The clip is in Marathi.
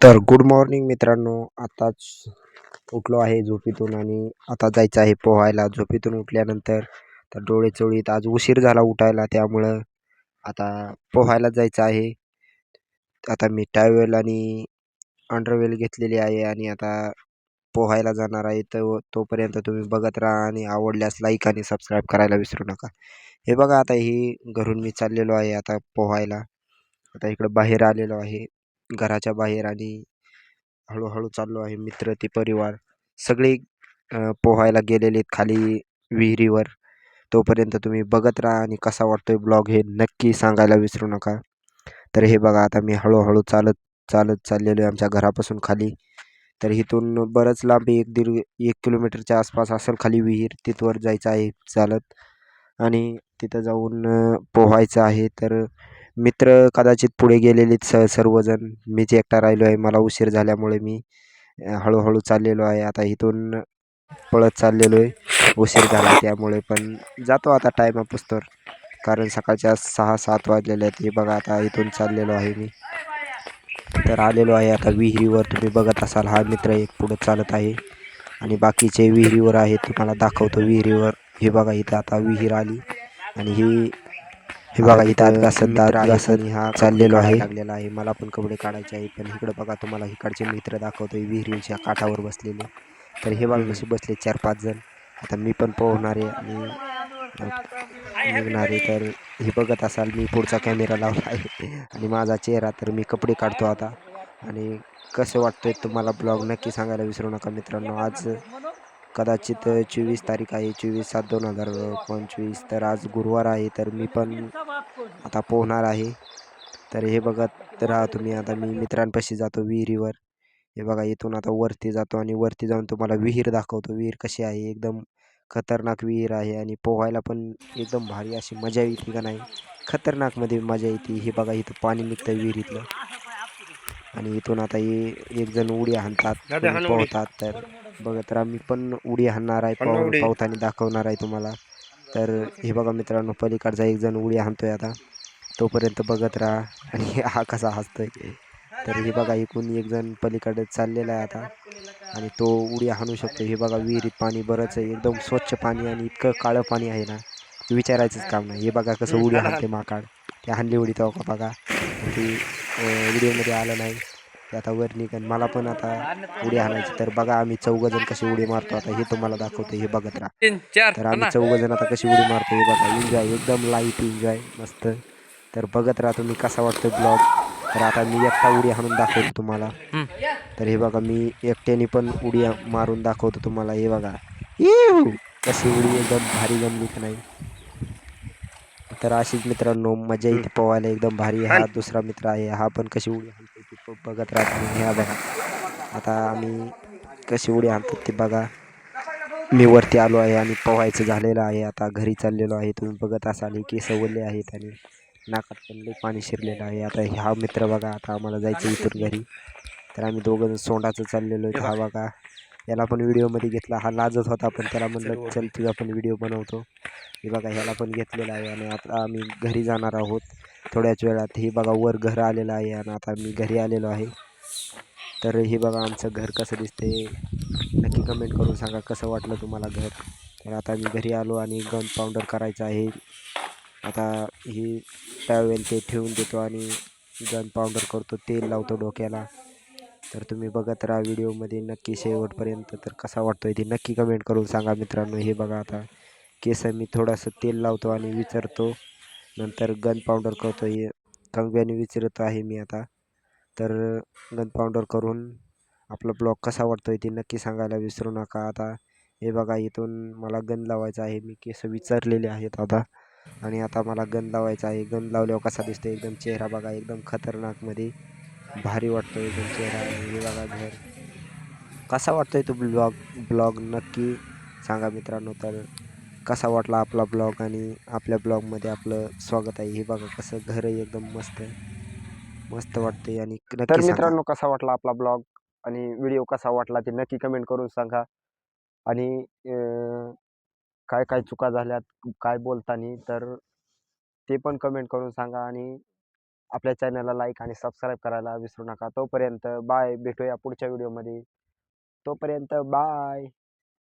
तर गुड मॉर्निंग मित्रांनो. आताच उठलो आहे झोपीतून आणि आता जायचं आहे पोहायला. झोपीतून उठल्यानंतर तर डोळे चोळीत आज उशीर झाला उठायला त्यामुळं आता पोहायला जायचं आहे. आता मी टायवेल आणि अंडरवेल घेतलेली आहे आणि आता पोहायला जाणार आहे तर तोपर्यंत तुम्ही बघत राहा आणि आवडल्यास लाईक आणि सबस्क्राईब करायला विसरू नका. हे बघा आता ही घरून मी चाललेलो आहे आता पोहायला. आता इकडं बाहेर आलेलो आहे घराच्या बाहेर आणि हळूहळू चाललो आहे मित्र ते परिवार. सगळे पोहायला गेलेले आहेत खाली विहिरीवर. तोपर्यंत तुम्ही बघत राहा आणि कसा वाटतोय ब्लॉग हे नक्की सांगायला विसरू नका. तर हे बघा आता मी हळूहळू चालत चालत चाललेलो आहे आमच्या घरापासून खाली. तर इथून बरंच लांब एक दीड एक किलोमीटरच्या आसपास असेल खाली विहीर. तिथवर जायचं आहे चालत. आणि तिथं जाऊन पोहायचं आहे. तर मित्र कदाचित पुढे गेलेलेत स सर्वजण. मीच एकटा राहिलो आहे. मला उशीर झाल्यामुळे मी हळूहळू चाललेलो आहे. आता इथून पळत चाललेलो आहे. उशीर झाला त्यामुळे पण जातो आता टाईम पुस्तवर कारण सकाळच्या सहा सात वाजलेले आहेत. हे बघा आता इथून चाललेलो आहे मी. तर आलेलो आहे. आता विहिरीवर तुम्ही बघत असाल हा मित्र एक पुढं चालत आहे. आणि बाकीचे विहिरीवर आहेत तुम्हाला दाखवतो विहिरीवर. हे बघा इथं आता विहीर आली. आणि ही हे बघा इथं अभ्यासत अभ्यासत हा चाललेलो आहे. लागलेला आहे. मला पण कपडे काढायचे आहे. पण इकडं बघा तुम्हाला इकडचे मित्र दाखवतोय. विहिरीच्या काठावर बसलेले. तर हे बघा कसे बसले चार पाच जण. आता मी पण पोहणार आहे आणि निघणार आहे तर हे बघत असाल मी पुढचा कॅमेरा लावला आहे आणि माझा चेहरा तर मी कपडे काढतो आता. आणि कसं वाटतंय तुम्हाला ब्लॉग नक्की सांगायला विसरू नका मित्रांनो. आज कदाचित चोवीस तारीख आहे चोवीस सात दोन हजार पंचवीस. तर आज गुरुवार आहे तर मी पण आता पोहणार आहे. तर हे बघत राहा तुम्ही आता. मी मित्रांपाशी जातो विहिरीवर. हे बघा इथून आता वरती जातो आणि वरती जाऊन तुम्हाला विहीर दाखवतो. विहीर कशी आहे? एकदम खतरनाक विहीर आहे आणि पोहायला पण एकदम भारी अशी मजा येते का नाही खतरनाकमध्ये मजा येते. हे बघा इथं पाणी निघतं विहिरीतलं. आणि इथून आता हे एक जण उडी हाणतात. पोहतात. तर बघत राहा मी पण उडी हाणणार आहे. उडी. पावताना दाखवणार आहे तुम्हाला. तर हे बघा मित्रांनो पलीकडचा एक जण उडी हाणतोय आता. तोपर्यंत बघत राहा. आणि हा कसा हसतोय. तर हे बघा इकडून एक जण पलीकडे चाललेला आहे आता. आणि तो उडी हाणू शकतो. हे बघा विहिरीत पाणी बरंच आहे. एकदम स्वच्छ पाणी आणि इतकं काळं पाणी आहे ना विचारायचंच काम नाही. हे बघा कसं उडी हाणते माकाड. ते हाणली उडी तेव्हा का बघा. ती व्हिडिओमध्ये आलं नाही. ते आता वर निघन. मला पण आता उडी हाणायची. तर बघा आम्ही चौघजण कशी उडी मारतो. आता हे तुम्हाला दाखवतो. हे बघत राहा. तर आम्ही चौघजण आता कशी उडी मारतो. हे बघा एन्जॉय एकदम लाइट एन्जॉय मस्त. तर बघत राहा तुम्ही कसा वाटतो ब्लॉग. तर आता मी एकटा उडी हाणून दाखवतो तुम्हाला. तर हे बघा मी एकट्याने पण उडी मारून दाखवतो तुम्हाला. हे बघा! कशी उडी एकदम भारी जमली का नाही. तर अशीच मित्रांनो मजा येते पोहायला. एकदम भारी हा दुसरा मित्र आहे. हा पण कशी उडी हाणतो बघत राहा तुम्ही. ह्या बघा. आता आम्ही कशी उडी हाणतो ते बघा. मी वरती आलो आहे आणि पोहायचं झालेलं आहे. आता घरी चाललेलो आहे. तुम्ही बघत असाल हे केस आहेत आणि नाकात पण लई पाणी शिरलेलं आहे. आता हा मित्र बघा आता आम्हाला जायचं इथून घरी. तर आम्ही दोघं जण सोंडाचं चाललेलो आहे. हा बघा. याला पण व्हिडिओमध्ये घेतला. हा लाजत होता पण त्याला म्हणलं चल तुझा पण व्हिडिओ बनवतो. हे बघा ह्याला पण घेतलेला आहे आणि आता आम्ही घरी जाणार आहोत थोड्याच वेळात. हे बघा वर घर आलेलं आहे आणि आता मी घरी आलेलो आहे. तर हे बघा आमचं घर कसं दिसते नक्की कमेंट करून सांगा कसं वाटलं तुम्हाला घर? तर आता मी घरी आलो आणि गन पावडर करायचं आहे. आता ही टॅवेल ते ठेवून देतो आणि गन पावडर करतो तेल लावतो डोक्याला. तर तुम्ही बघत राहा व्हिडिओमध्ये नक्की शेवटपर्यंत. तर कसा वाटतो आहे ते नक्की कमेंट करून सांगा मित्रांनो. हे बघा आता केस मी थोडंसं तेल लावतो आणि विचारतो. नंतर गन पावडर करतो. हे कंगव्याने विचारत आहे मी आता. तर गन पावडर करून आपला ब्लॉग कसा वाटतो आहे ते नक्की सांगायला विसरू नका. आता हे बघा इथून मला गन लावायचं आहे. मी केस विचारलेले आहेत आता. आणि आता मला गन लावायचा आहे. गन लावल्यावर कसा दिसतो एकदम चेहरा बघा एकदम खतरनाकमध्ये भारी वाटतो एकदम चेहरा. हे बघा घर. कसा वाटतोय तो ब्लॉग? ब्लॉग नक्की सांगा मित्रांनो. तर कसा वाटला आपला ब्लॉग आणि आपल्या ब्लॉगमध्ये आपलं स्वागत आहे? हे बघा कसं घर आहे एकदम मस्त मस्त वाटतंय आणि तर. मित्रांनो कसा वाटला आपला ब्लॉग? आणि व्हिडिओ कसा वाटला ते नक्की कमेंट करून सांगा. आणि काय काय चुका झाल्यात काय बोलतानी तर ते पण कमेंट करून सांगा आणि आपल्या चॅनलला लाईक आणि सबस्क्राईब करायला विसरू नका. तोपर्यंत बाय भेटूया पुढच्या व्हिडिओमध्ये तोपर्यंत बाय